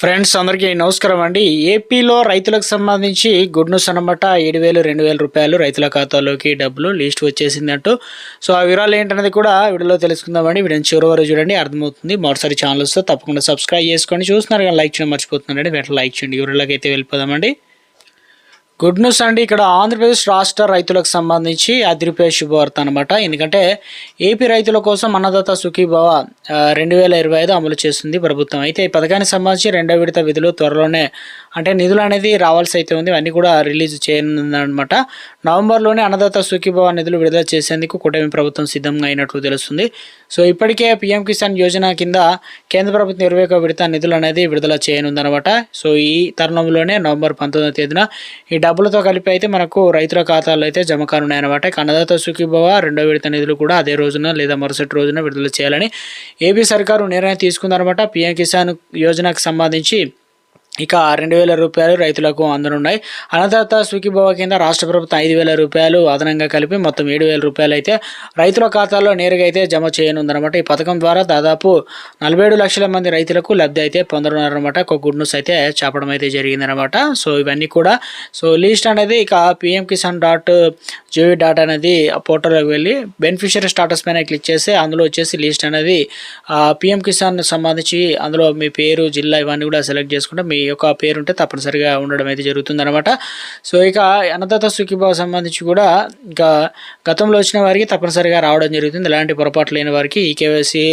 Friends అందరికీ నమస్కారం అండి. ఏపీలో రైతులకు సంబంధించి గుడ్ న్యూస్ అనమాట ఏడు వేలు రెండు వేల రూపాయలు రైతుల ఖాతాలోకి డబ్బులు లిస్ట్ వచ్చేసిందంటూ సో ఆ వివరాలు ఏంటనేది కూడా వీడియోలో తెలుసుకుందామండి. వీడియో చివరి వరకు చూడండి అర్థమవుతుంది. మరోసారి ఛానల్స్ తప్పకుండా సబ్స్క్రైబ్ చేసుకోండి. చూస్తున్నారు కానీ లైక్ చేయడం మర్చిపోతున్నారండి వెంటనే లైక్ చేయండి. వివరాలకి అయితే వెళ్ళిపోదామండి. గుడ్ న్యూస్ అండి ఇక్కడ ఆంధ్రప్రదేశ్ రాష్ట్ర రైతులకు సంబంధించి అదిరిపోయే శుభవార్త అనమాట ఎందుకంటే ఏపీ రైతుల కోసం అన్నదాత సుఖీభవ రెండు వేల ఇరవై ఐదు అమలు చేస్తుంది ప్రభుత్వం. అయితే ఈ పథకానికి సంబంధించి రెండో విడత విధులు త్వరలోనే అంటే నిధులు అనేది రావాల్సి అయితే ఉంది అన్నీ కూడా రిలీజ్ చేయనుందనమాట నవంబర్లోనే అన్నదాత సుఖీభవ నిధులు విడుదల చేసేందుకు కూటమి ప్రభుత్వం సిద్ధంగా అయినట్లు తెలుస్తుంది. సో ఇప్పటికే పీఎం కిసాన్ యోజన కింద కేంద్ర ప్రభుత్వం ఇరవై ఒక విడత నిధులు అనేది విడుదల చేయనుందనమాట సో ఈ తరుణంలోనే నవంబర్ పంతొమ్మిదవ తేదీన ఈ డబ్బులతో కలిపి అయితే మనకు రైతుల ఖాతాల్లో అయితే జమ కానున్నాయన్నమాట అనమాట అన్నదాత సుఖీభవ రెండో విడత నిధులు కూడా అదే రోజున లేదా మరుసటి రోజున విడుదల చేయాలని ఏపీ సర్కారు నిర్ణయం తీసుకుందనమాట పీఎం కిసాన్ యోజనకు సంబంధించి ఇక రెండు వేల రూపాయలు రైతులకు అందనున్నాయి. అన్నదాత సుఖీభవ కింద రాష్ట్ర ప్రభుత్వం ఐదు వేల రూపాయలు అదనంగా కలిపి మొత్తం ఏడు వేల రూపాయలు అయితే రైతుల ఖాతాల్లో నేరుగా అయితే జమ చేయనుందనమాట ఈ పథకం ద్వారా దాదాపు నలభై ఏడు లక్షల మంది రైతులకు లబ్ధి అయితే పొందనున్నారనమాట ఒక గుడ్ న్యూస్ అయితే చెప్పడం అయితే జరిగిందనమాట సో ఇవన్నీ కూడా. సో లిస్ట్ అనేది ఇక PM Kisan dot G V dot అనేది పోర్టల్లోకి వెళ్ళి బెనిఫిషియరీ స్టాటస్ పైన క్లిక్ చేస్తే అందులో వచ్చేసి లిస్ట్ అనేది పిఎం కిసాన్ సంబంధించి అందులో మీ పేరు జిల్లా ఇవన్నీ కూడా సెలెక్ట్ చేసుకుంటే మీ యొక్క పేరు ఉంటే తప్పనిసరిగా ఉండడం అయితే జరుగుతుంది అనమాట సో ఇక అన్నదాత సుఖీభావ సంబంధించి కూడా ఇంకా గతంలో వచ్చిన వారికి తప్పనిసరిగా రావడం జరుగుతుంది. ఎలాంటి పొరపాటు లేని వారికి ఈ కేవైసీ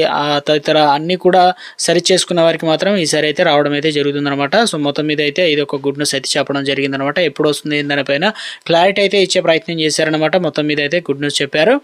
తదితర అన్నీ కూడా సరి చేసుకున్న వారికి మాత్రం ఈసారి అయితే రావడం అయితే జరుగుతుంది అనమాట సో మొత్తం మీద అయితే ఇది ఒక గుడ్ న్యూస్ అయితే చెప్పడం జరిగింది అనమాట ఎప్పుడు వస్తుంది దానిపైన క్లారిటీ అయితే ఇచ్చే ప్రయత్నం చేశారనమాట మొత్తం మీద అయితే గుడ్ న్యూస్ చెప్పారు.